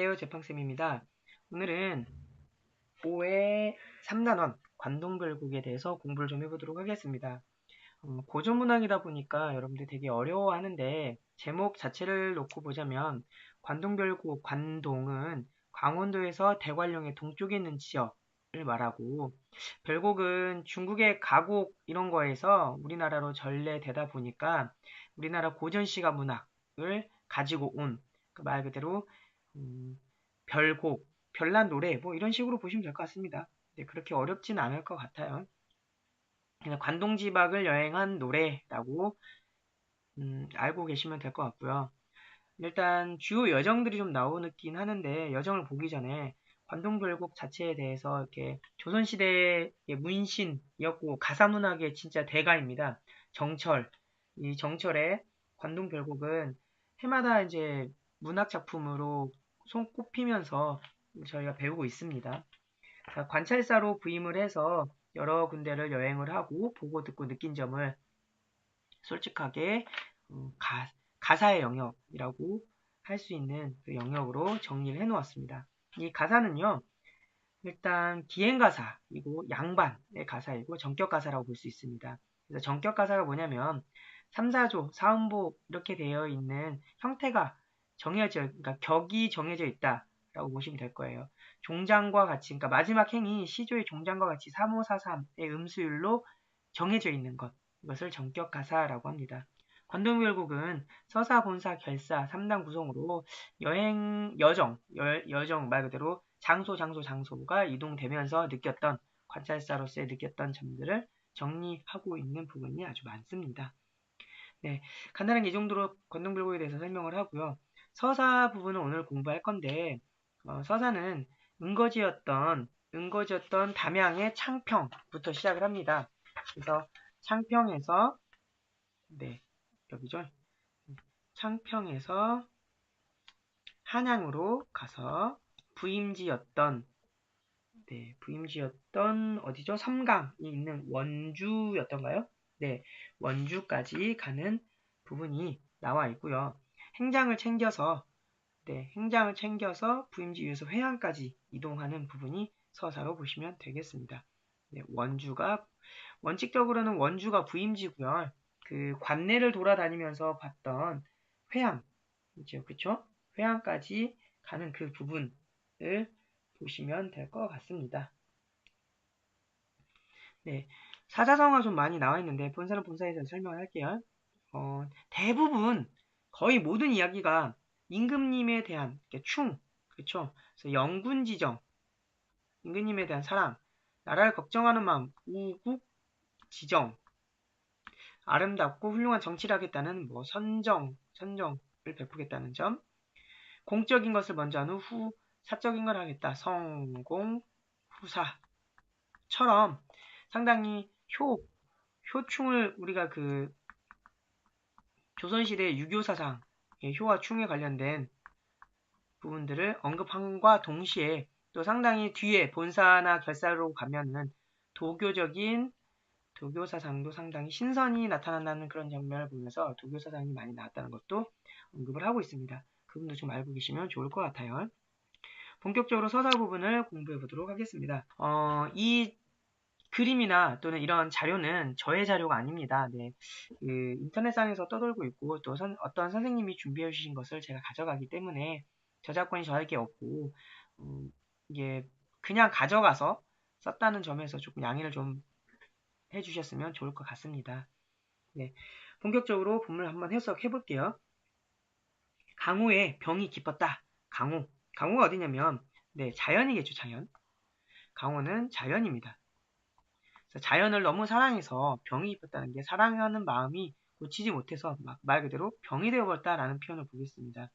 안녕하세요. 재팡쌤입니다. 오늘은 5회 3단원 관동별곡에 대해서 공부를 좀 해보도록 하겠습니다. 음, 고전문학이다 보니까 여러분들 되게 어려워하는데 제목 자체를 놓고 보자면 관동별곡 관동은 강원도에서 대관령의 동쪽에 있는 지역을 말하고 별곡은 중국의 가곡 이런 거에서 우리나라로 전래되다 보니까 우리나라 고전시가 문학을 가지고 온말 그대로 음, 별곡, 별난 노래 뭐 이런 식으로 보시면 될 것 같습니다. 네, 그렇게 어렵진 않을 것 같아요. 관동지박을 여행한 노래라고 음, 알고 계시면 될 것 같고요. 일단 주요 여정들이 좀 나오긴 하는데 여정을 보기 전에 관동별곡 자체에 대해서 이렇게 조선시대의 문신이었고 가사문학의 진짜 대가입니다. 정철. 이 정철의 관동별곡은 해마다 이제 문학 작품으로 손꼽히면서 저희가 배우고 있습니다. 자, 관찰사로 부임을 해서 여러 군데를 여행을 하고 보고 듣고 느낀 점을 솔직하게 음, 가, 가사의 영역이라고 할 수 있는 그 영역으로 정리를 해 놓았습니다. 이 가사는요, 일단 기행가사이고 양반의 가사이고 정격가사라고 볼 수 있습니다. 그래서 정격가사가 뭐냐면 3, 4조, 사음보 이렇게 되어 있는 형태가 정해져, 그러니까 격이 정해져 있다라고 보시면 될 거예요. 종장과 같이, 그러니까 마지막 행이 시조의 종장과 같이 3543의 음수율로 정해져 있는 것. 이것을 정격 가사라고 합니다. 관동별곡은 서사, 본사, 결사 3단 구성으로 여행, 여정, 여, 여정 말 그대로 장소, 장소, 장소가 이동되면서 느꼈던 관찰사로서의 느꼈던 점들을 정리하고 있는 부분이 아주 많습니다. 네, 간단하게 이 정도로 관동별곡에 대해서 설명을 하고요. 서사 부분은 오늘 공부할 건데 어, 서사는 은거지였던 은거지였던 담양의 창평부터 시작을 합니다. 그래서 창평에서 네 여기죠. 창평에서 한양으로 가서 부임지였던 네, 부임지였던 어디죠? 삼강이 있는 원주였던가요? 네, 원주까지 가는 부분이 나와 있고요. 행장을 챙겨서 네, 행장을 챙겨서 부임지 위에서 회항까지 이동하는 부분이 서사로 보시면 되겠습니다. 네, 원주가 원칙적으로는 원주가 부임지고요. 그 관내를 돌아다니면서 봤던 회항 이죠, 그렇죠? 회항까지 가는 그 부분을 보시면 될 것 같습니다. 네, 사자성어가 좀 많이 나와 있는데 본사는 본사에서 설명을 할게요. 어, 대부분 거의 모든 이야기가 임금님에 대한 충, 그렇죠? 그래서 영군 지정, 임금님에 대한 사랑, 나라를 걱정하는 마음, 우국 지정, 아름답고 훌륭한 정치를 하겠다는 뭐 선정, 선정을 베푸겠다는 점, 공적인 것을 먼저 한 후 사적인 걸 하겠다, 성공, 후사처럼 상당히 효, 효충을 우리가 그 조선시대 유교 사상, 효와 충에 관련된 부분들을 언급함과 동시에 또 상당히 뒤에 본사나 결사로 가면은 도교적인 도교 사상도 상당히 신선이 나타난다는 그런 장면을 보면서 도교 사상이 많이 나왔다는 것도 언급을 하고 있습니다. 그분도 좀 알고 계시면 좋을 것 같아요. 본격적으로 서사 부분을 공부해 보도록 하겠습니다. 어, 이 그림이나 또는 이런 자료는 저의 자료가 아닙니다. 네, 그 인터넷상에서 떠돌고 있고 또 선, 어떤 선생님이 준비해 주신 것을 제가 가져가기 때문에 저작권이 저에게 없고 음, 이게 그냥 가져가서 썼다는 점에서 조금 양해를 좀 해주셨으면 좋을 것 같습니다. 네, 본격적으로 본문을 한번 해석해 볼게요. 강호의 병이 깊었다. 강호. 강호가 어디냐면 네, 자연이겠죠, 자연. 강호는 자연입니다. 자연을 너무 사랑해서 병이 입었다는 게 사랑하는 마음이 고치지 못해서 말 그대로 병이 되어버렸다라는 표현을 보겠습니다.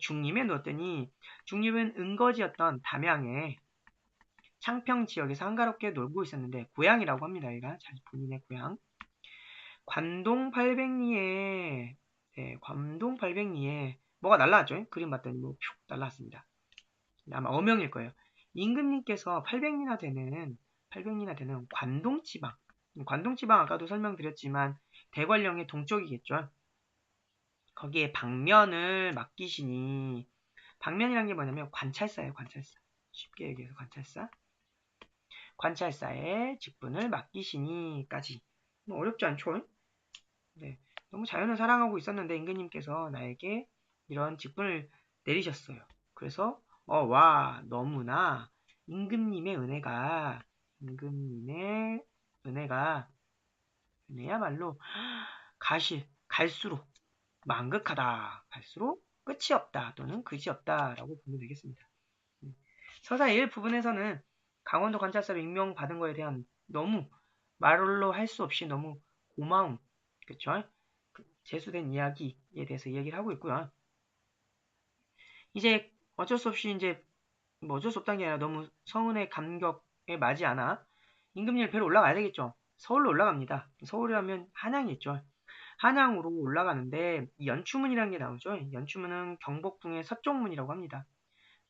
중림에 놓았더니 중림은 은거지였던 담양의 창평 지역에서 한가롭게 놀고 있었는데 고향이라고 합니다. 얘가 본인의 고향. 관동 800리에 네, 관동 800리에 뭐가 날라왔죠? 그림 봤더니 뭐슉 날라왔습니다. 아마 어명일 거예요. 임금님께서 800리나 되는 800리나 되는 관동지방. 관동지방 아까도 설명드렸지만 대관령의 동쪽이겠죠. 거기에 방면을 맡기시니 방면이란 게 뭐냐면 관찰사예요, 관찰사. 쉽게 얘기해서 관찰사. 관찰사의 직분을 맡기시니까지. 뭐 어렵지 않죠? 네. 너무 자연을 사랑하고 있었는데 임금님께서 나에게 이런 직분을 내리셨어요. 그래서 어, 와, 너무나 임금님의 은혜가 임금님의 은혜가 은혜야말로 가실 갈수록 망극하다 갈수록 끝이 없다 또는 그지 없다라고 보면 되겠습니다. 음. 서사 1 부분에서는 강원도 관찰사로 임명받은 거에 대한 너무 말로 할 수 없이 너무 고마움 그쵸? 그 재수된 이야기에 대해서 이야기를 하고 있고요. 이제 어쩔 수 없이 이제 뭐 어쩔 수 없다는 게 아니라 너무 성은의 감격에 맞지 않아 임금님 배로 올라가야 되겠죠. 서울로 올라갑니다. 서울이라면 한양이 있죠. 한양으로 올라가는데 연추문이라는 게 나오죠. 연추문은 경복궁의 서쪽문이라고 합니다.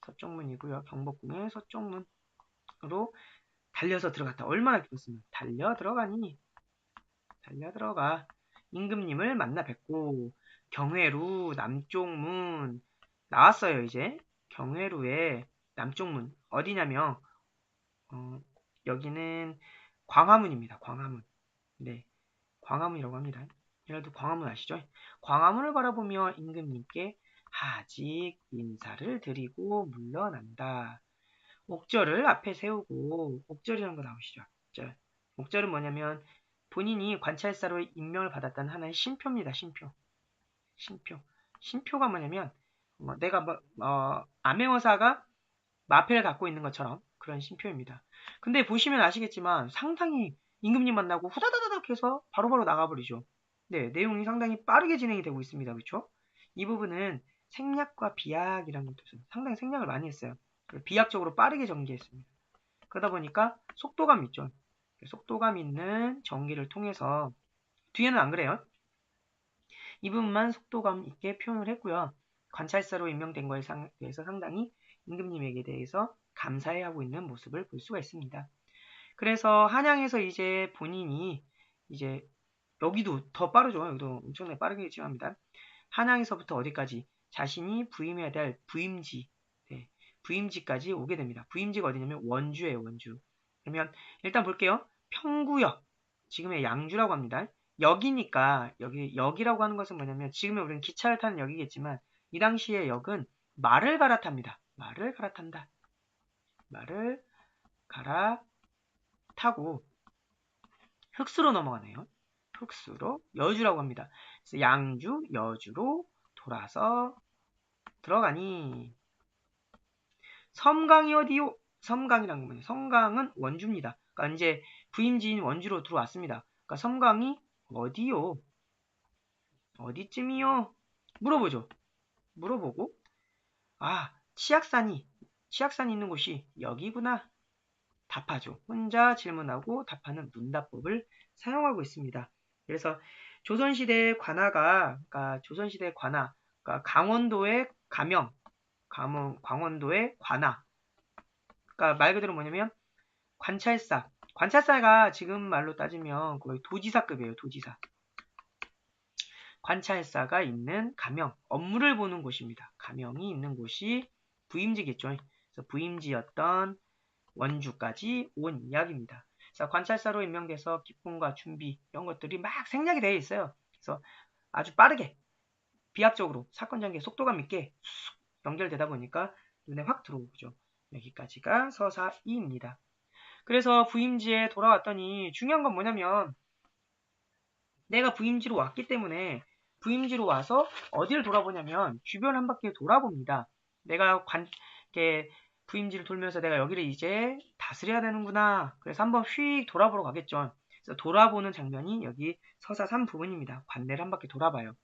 서쪽문이고요. 경복궁의 서쪽문으로 달려서 들어갔다. 얼마나 기뻤으면 달려 들어가니 달려 들어가 임금님을 만나 뵙고 경회루 남쪽문 나왔어요 이제 경회루의 남쪽문 어디냐면 어, 여기는 광화문입니다. 광화문. 네. 광화문이라고 합니다. 여러분 광화문 아시죠? 광화문을 바라보며 임금님께 하직 인사를 드리고 물러난다. 옥절을 앞에 세우고 옥절이라는 거 나오시죠? 옥절. 옥절은 뭐냐면 본인이 관찰사로 임명을 받았다는 하나의 신표입니다. 신표. 신표. 신표가 뭐냐면 뭐 내가 뭐, 어, 암행어사가 마패를 갖고 있는 것처럼 그런 신표입니다. 근데 보시면 아시겠지만 상당히 임금님 만나고 후다다다닥 해서 바로바로 나가버리죠. 네, 내용이 상당히 빠르게 진행이 되고 있습니다. 그렇죠? 이 부분은 생략과 비약이라는 것도. 상당히 생략을 많이 했어요. 비약적으로 빠르게 전개했습니다. 그러다 보니까 속도감 있죠. 속도감 있는 전기를 통해서 뒤에는 안 그래요. 이 부분만 속도감 있게 표현을 했고요. 관찰사로 임명된 거에 대해서 상당히 임금님에게 대해서 감사해하고 있는 모습을 볼 수가 있습니다. 그래서 한양에서 이제 본인이 이제 여기도 더 빠르죠. 여기도 엄청나게 빠르게 진행합니다. 한양에서부터 어디까지 자신이 부임해야 될 부임지, 네, 부임지까지 오게 됩니다. 부임지가 어디냐면 원주예요, 원주. 그러면 일단 볼게요. 평구역, 지금의 양주라고 합니다. 역이니까 여기 역이라고 하는 것은 뭐냐면 지금의 우리는 기차를 타는 역이겠지만 이 당시의 역은 말을 갈아탑니다. 말을 갈아탄다. 말을 갈아타고 흑수로 넘어가네요. 흑수로 여주라고 합니다. 양주, 여주로 돌아서 들어가니 섬강이 어디요? 섬강이란 건 뭐냐? 섬강은 원주입니다. 그러니까 이제 부임지인 원주로 들어왔습니다. 그러니까 섬강이 어디요? 어디쯤이요? 물어보죠. 물어보고 아 치악산이 치악산이 있는 곳이 여기구나. 답하죠. 혼자 질문하고 답하는 문답법을 사용하고 있습니다. 그래서 조선시대 관아가, 그러니까 조선시대 관아, 그러니까 강원도의 가명, 강원, 강원도의 관아. 그러니까 말 그대로 뭐냐면 관찰사. 관찰사가 지금 말로 따지면 거의 도지사급이에요, 도지사. 관찰사가 있는 가명, 업무를 보는 곳입니다. 가명이 있는 곳이 부임지겠죠. 부임지였던 원주까지 온 이야기입니다. 그래서 관찰사로 임명돼서 기쁨과 준비 이런 것들이 막 생략이 되어 있어요. 그래서 아주 빠르게 비약적으로 사건 전개 속도감 있게 연결되다 보니까 눈에 확 들어오죠. 여기까지가 서사 2입니다. 그래서 부임지에 돌아왔더니 중요한 건 뭐냐면 내가 부임지로 왔기 때문에 부임지로 와서 어디를 돌아보냐면 주변 한 바퀴 돌아봅니다. 내가 관, 이렇게 부임지를 돌면서 내가 여기를 이제 다스려야 되는구나. 그래서 한번 휙 돌아보러 가겠죠. 그래서 돌아보는 장면이 여기 서사 3 부분입니다. 관내를 한 바퀴 돌아봐요.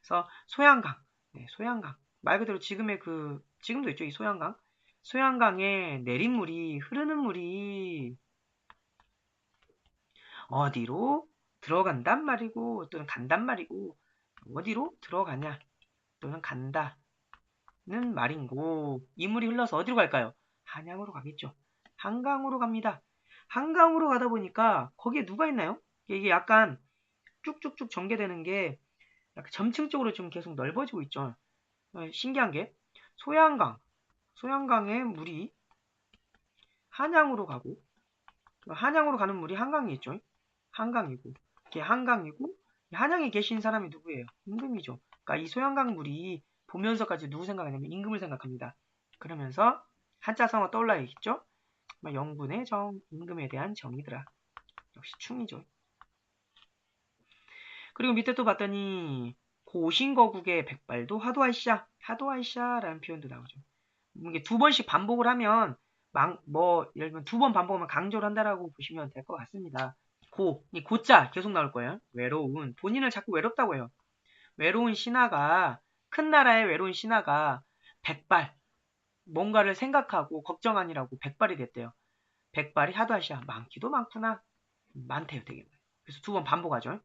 그래서 소양강, 네, 소양강. 말 그대로 지금의 그, 지금도 있죠, 이 소양강. 소양강에 내린 물이, 흐르는 물이 어디로 들어간단 말이고, 또는 간단 말이고, 어디로 들어가냐, 또는 간다. 는 말인고 이 물이 흘러서 어디로 갈까요? 한양으로 가겠죠. 한강으로 갑니다. 한강으로 가다 보니까 거기에 누가 있나요? 이게 약간 쭉쭉쭉 전개되는 게 점층적으로 좀 계속 넓어지고 있죠. 어, 신기한 게 소양강, 소양강의 물이 한양으로 가고 한양으로 가는 물이 한강이 있죠. 한강이고 이게 한강이고 한양에 계신 사람이 누구예요? 임금이죠. 그러니까 이 소양강 물이 보면서까지 누구 생각하냐면 임금을 생각합니다. 그러면서 한자성어 떠올라야겠죠? 영분의 정, 임금에 대한 정이더라. 역시 충이죠. 그리고 밑에 또 봤더니 고신거국의 백발도 하도하시자, 하도하시자라는 표현도 나오죠. 이게 두 번씩 반복을 하면 망, 뭐 예를 들면 두 번 반복하면 강조를 한다라고 보시면 될 것 같습니다. 고, 이 고자 계속 나올 거예요. 외로운 본인을 자꾸 외롭다고 해요. 외로운 신하가 큰 나라의 외로운 신하가 백발 뭔가를 생각하고 걱정하니라고 백발이 됐대요. 백발이 하도하시야 많기도 많구나. 많대요, 되게. 그래서 두 번 반복하죠.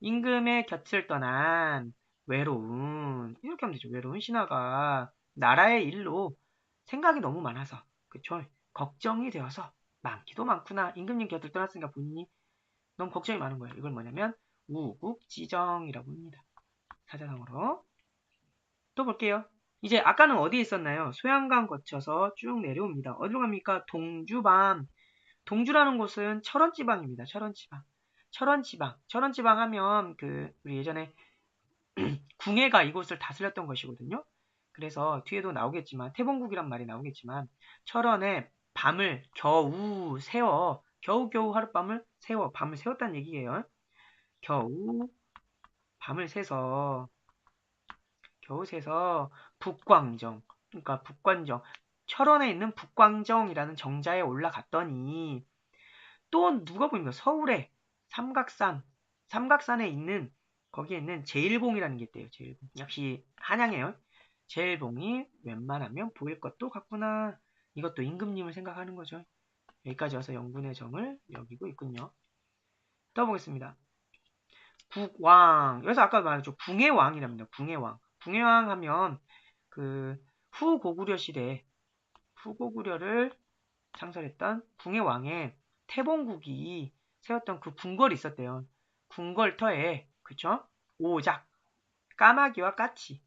임금의 곁을 떠난 외로운 이렇게 하면 되죠. 외로운 신하가 나라의 일로 생각이 너무 많아서 그쵸? 걱정이 되어서 많기도 많구나. 임금님 곁을 떠났으니까 본인이 너무 걱정이 많은 거예요. 이걸 뭐냐면 우국지정이라고 합니다. 사자성어로 또 볼게요. 이제 아까는 어디에 있었나요? 소양강 거쳐서 쭉 내려옵니다. 어디로 갑니까? 동주밤. 동주라는 곳은 철원지방입니다. 철원지방. 철원지방. 철원지방 하면 그 우리 예전에 궁예가 이곳을 다스렸던 것이거든요. 그래서 뒤에도 나오겠지만 태봉국이란 말이 나오겠지만 철원에 밤을 겨우 세워 겨우겨우 하룻밤을 세워 밤을 세웠다는 얘기예요. 겨우 밤을 새서 겨우 새서 북광정 그러니까 북관정 철원에 있는 북광정이라는 정자에 올라갔더니 또 누가 보입니까? 서울에 삼각산 삼각산에 있는 거기에 있는 제일봉이라는 게 있대요. 제일봉 역시 한양이에요. 제일봉이 웬만하면 보일 것도 같구나. 이것도 임금님을 생각하는 거죠. 여기까지 와서 영분의 정을 여기고 있군요. 떠보겠습니다. 국왕. 여기서 아까 말했죠. 궁예왕이랍니다. 궁예왕. 궁예왕 하면 그 후고구려 시대 후고구려를 창설했던 궁예왕의 태봉국이 세웠던 그 궁궐이 있었대요. 궁궐터에 그쵸? 오작 까마귀와 까치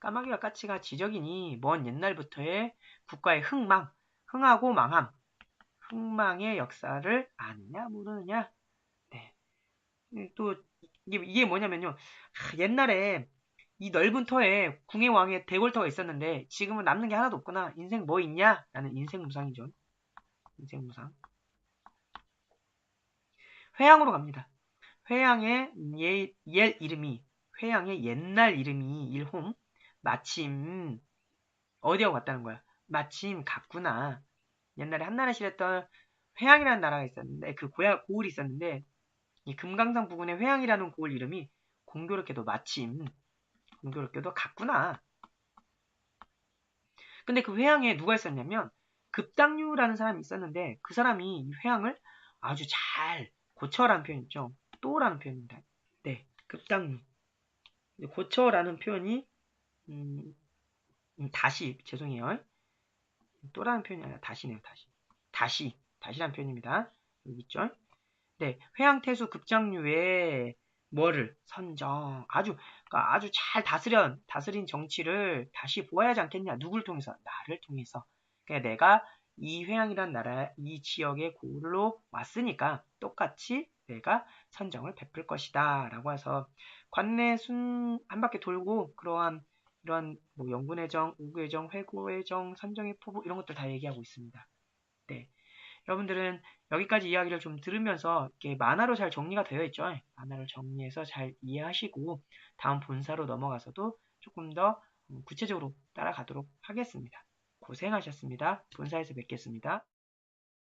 까마귀와 까치가 지적이니 먼 옛날부터의 국가의 흥망, 흥하고 망함, 흥망의 역사를 아느냐 모르느냐. 네. 또 이게, 뭐냐면요. 아, 옛날에 이 넓은 터에 궁의 왕의 대궐터가 있었는데 지금은 남는 게 하나도 없구나. 인생 뭐 있냐? 라는 인생 무상이죠. 인생 무상. 회양으로 갑니다. 회양의 예, 옛 이름이 회양의 옛날 이름이 일홈 마침 어디하고 갔다는 거야? 마침 갔구나. 옛날에 한나라 시했던 회양이라는 나라가 있었는데 그 고야, 고을이 있었는데 이 금강산 부근의 회양이라는 고을 이름이 공교롭게도 마침 공교롭게도 갔구나. 근데 그 회양에 누가 있었냐면 급당류라는 사람이 있었는데 그 사람이 이 회양을 아주 잘 고쳐라는 표현 있죠. 또라는 표현입니다. 네, 급당류. 고쳐라는 표현이 음, 음, 다시 죄송해요. 또라는 표현이 아니라 다시네요. 다시. 다시. 다시란 표현입니다. 여기 있죠? 네. 회양태수 급장류의 뭐를 선정 아주 그러니까 아주 잘 다스려 다스린 정치를 다시 보아야 하지 않겠냐 누구를 통해서 나를 통해서 그러니까 내가 이 회양이란 나라 이 지역의 고을로 왔으니까 똑같이 내가 선정을 베풀 것이다 라고 해서 관내 순 한 바퀴 돌고 그러한 이런 뭐 영분의 정, 우구의 정, 회고의 정, 선정의 포부 이런 것들 다 얘기하고 있습니다. 네. 여러분들은 여기까지 이야기를 좀 들으면서 이렇게 만화로 잘 정리가 되어 있죠. 만화를 정리해서 잘 이해하시고 다음 본사로 넘어가서도 조금 더 구체적으로 따라가도록 하겠습니다. 고생하셨습니다. 본사에서 뵙겠습니다.